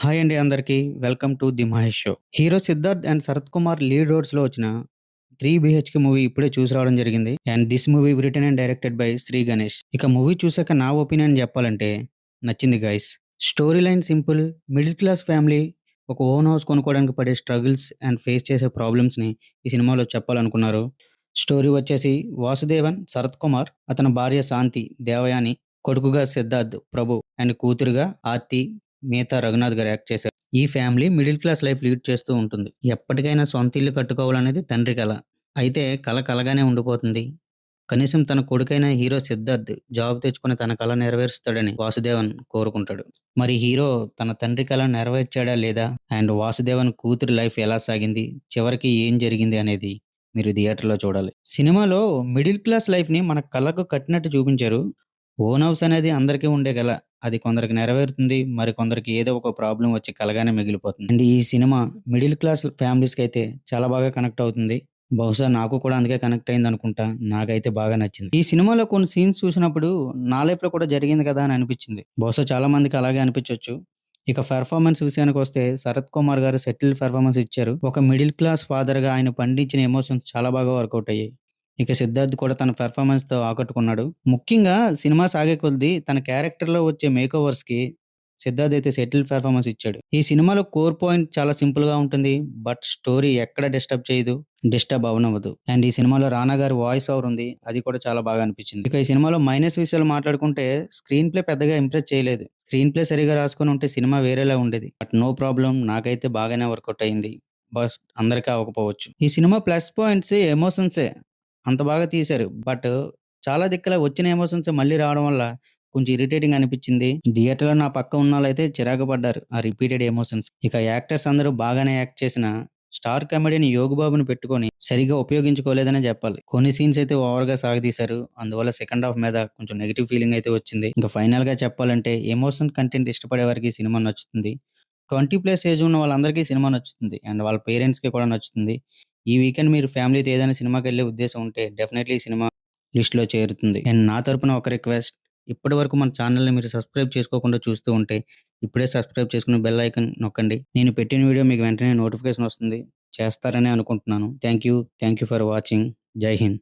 Hi అండి అందరికీ. Welcome to the Mahesh show. Hero 'Siddharth' and 'Sarath Kumar' lead రోడ్స్లో వచ్చిన 'three BHK movie ఇప్పుడే చూసి రావడం జరిగింది. And this movie written and directed by Shri Ganesh. ఇక మూవీ చూసాక నా ఒపీనియన్ చెప్పాలంటే నచ్చింది guys. Story line simple. Middle class family ఒక ఓన్ హౌస్ కొనుక్కోవడానికి పడే స్ట్రగుల్స్ అండ్ ఫేస్ చేసే ప్రాబ్లమ్స్‌ని ఈ సినిమాలో చెప్పాలనుకున్నారు. స్టోరీ వచ్చేసి వాసుదేవన్, శరత్ కుమార్, అతని భార్య శాంతి, దేవయాని, కొడుకుగా సిద్ధార్థ్, ప్రభు అండ్ కూతురుగా ఆర్తి, మిగతా రఘునాథ్ గారు యాక్ట్ చేశారు. ఈ family middle class life lead చేస్తూ ఉంటుంది. ఎప్పటికైనా సొంత ఇల్లు కట్టుకోవాలనేది తండ్రి కళ అయితే కళ కలగానే ఉండిపోతుంది. కనీసం తన కొడుకైన హీరో సిద్ధార్థ్ జాబ్ తెచ్చుకొని తన కళ నెరవేరుస్తాడని వాసుదేవన్ కోరుకుంటాడు. మరి హీరో తన తండ్రి కళ నెరవేర్చాడా లేదా? అండ్ వాసుదేవన్ కూతురి లైఫ్ ఎలా సాగింది? చివరికి ఏం జరిగింది అనేది మీరు థియేటర్‌లో చూడాలి. సినిమాలో మిడిల్ క్లాస్ లైఫ్‌ని మన కళకు కట్టినట్టు చూపించారు. ఓన్ హౌస్ అనేది అందరికీ ఉండే కళ అది కొందరికి నెరవేరుతుంది. మరి కొందరికి ఏదో ఒక ప్రాబ్లం వచ్చి కలగానే మిగిలిపోతుంది. అండ్ ఈ సినిమా మిడిల్ క్లాస్ ఫ్యామిలీస్‌కైతే చాలా బాగా కనెక్ట్ అవుతుంది. బహుశా నాకు కూడా అందుకే కనెక్ట్ అయింది అనుకుంటా నాకైతే బాగా నచ్చింది. ఈ సినిమాలో కొన్ని సీన్స్ చూసినప్పుడు నా లైఫ్‌లో కూడా జరిగింది కదా! అని అనిపించింది. బహుశా చాలా మందికి అలాగే అనిపించొచ్చు. ఇక విషయానికి వస్తే శరత్ కుమార్ గారు సెటిల్డ్ పెర్ఫార్మన్స్ ఇచ్చారు. ఒక మిడిల్ క్లాస్ ఫాదర్‌గా ఆయన పండించిన ఎమోషన్స్ చాలా బాగా వర్కౌట్ అయ్యాయి. ఇక సిద్ధార్థ్ కూడా తన పెర్ఫార్మెన్స్‌తో ఆకట్టుకున్నాడు. ముఖ్యంగా సినిమా సాగే కొద్దీ తన క్యారెక్టర్‌లో వచ్చే మేకోవర్స్‌కి సిద్ధార్థ్ అయితే సెటిల్డ్ పెర్ఫార్మెన్స్ ఇచ్చాడు. ఈ సినిమాలో కోర్ పాయింట్ చాలా సింపుల్‌గా ఉంటుంది. బట్ స్టోరీ ఎక్కడ డిస్టర్బ్ చేయదు. డిస్టర్బ్ అవ్వనివ్వదు. అండ్ ఈ సినిమాలో రానా గారి వాయిస్ ఓవర్ ఉంది. అది కూడా చాలా బాగా అనిపించింది. ఇక ఈ సినిమాలో మైనస్ విషయాలు మాట్లాడుకుంటే స్క్రీన్ ప్లే పెద్దగా ఇంప్రెస్ చేయలేదు. స్క్రీన్ ప్లే సరిగా రాసుకొని ఉంటే సినిమా వేరేలా ఉండేది. బట్ నో ప్రాబ్లమ్ నాకైతే బాగానే వర్కౌట్ అయింది. బస్ అందరికీ అవ్వకపోవచ్చు. ఈ సినిమా ప్లస్ పాయింట్స్ ఎమోషన్సే. అంత బాగా తీశారు. బట్ చాలా దిక్కుల వచ్చిన ఎమోషన్స్ మళ్ళీ రావడం వల్ల కొంచెం ఇరిటేటింగ్ అనిపించింది. థియేటర్‌లో నా పక్క ఉన్నోళ్ళైతే చిరాకు పడ్డారు. ఆ రిపీటెడ్ ఎమోషన్స్. ఇక యాక్టర్స్ అందరూ బాగానే యాక్ట్ చేసినా స్టార్ కామెడియన్ 'యోగి బాబు'ని పెట్టుకొని సరిగ్గా ఉపయోగించుకోలేదనే చెప్పాలి. కొన్ని సీన్స్ అయితే ఓవర్‌గా సాగదీశారు. అందువల్ల సెకండ్ హాఫ్ మీద కొంచెం నెగెటివ్ ఫీలింగ్ అయితే వచ్చింది. ఇంక ఫైనల్‌గా చెప్పాలంటే ఎమోషన్ కంటెంట్ ఇష్టపడే వారికి ఈ సినిమా నచ్చుతుంది. 20 ప్లస్ ఏజ్ ఉన్న వాళ్ళందరికీ సినిమా నచ్చుతుంది. అండ్ వాళ్ళ పేరెంట్స్‌కి కూడా నచ్చుతుంది. ఈ వీకెండ్ మీరు ఫ్యామిలీతో ఏదైనా సినిమాకెళ్ళే ఉద్దేశం ఉంటే డెఫినైట్‌లీ ఈ సినిమా లిస్ట్‌లో చేరుతుంది. అండ్ నా తరపున ఒక రిక్వెస్ట్ ఇప్పటి వరకు మన ఛానెల్‌ని మీరు సబ్స్క్రైబ్ చేసుకోకుండా చూస్తూ ఉంటే ఇప్పుడే సబ్స్క్రైబ్ చేసుకుని బెల్ ఐకాన్ నొక్కండి. నేను పెట్టిన వీడియో మీకు వెంటనే నోటిఫికేషన్ వస్తుంది. చేస్తారనే అనుకుంటున్నాను. Thank you. Thank you for watching. Jai Hind.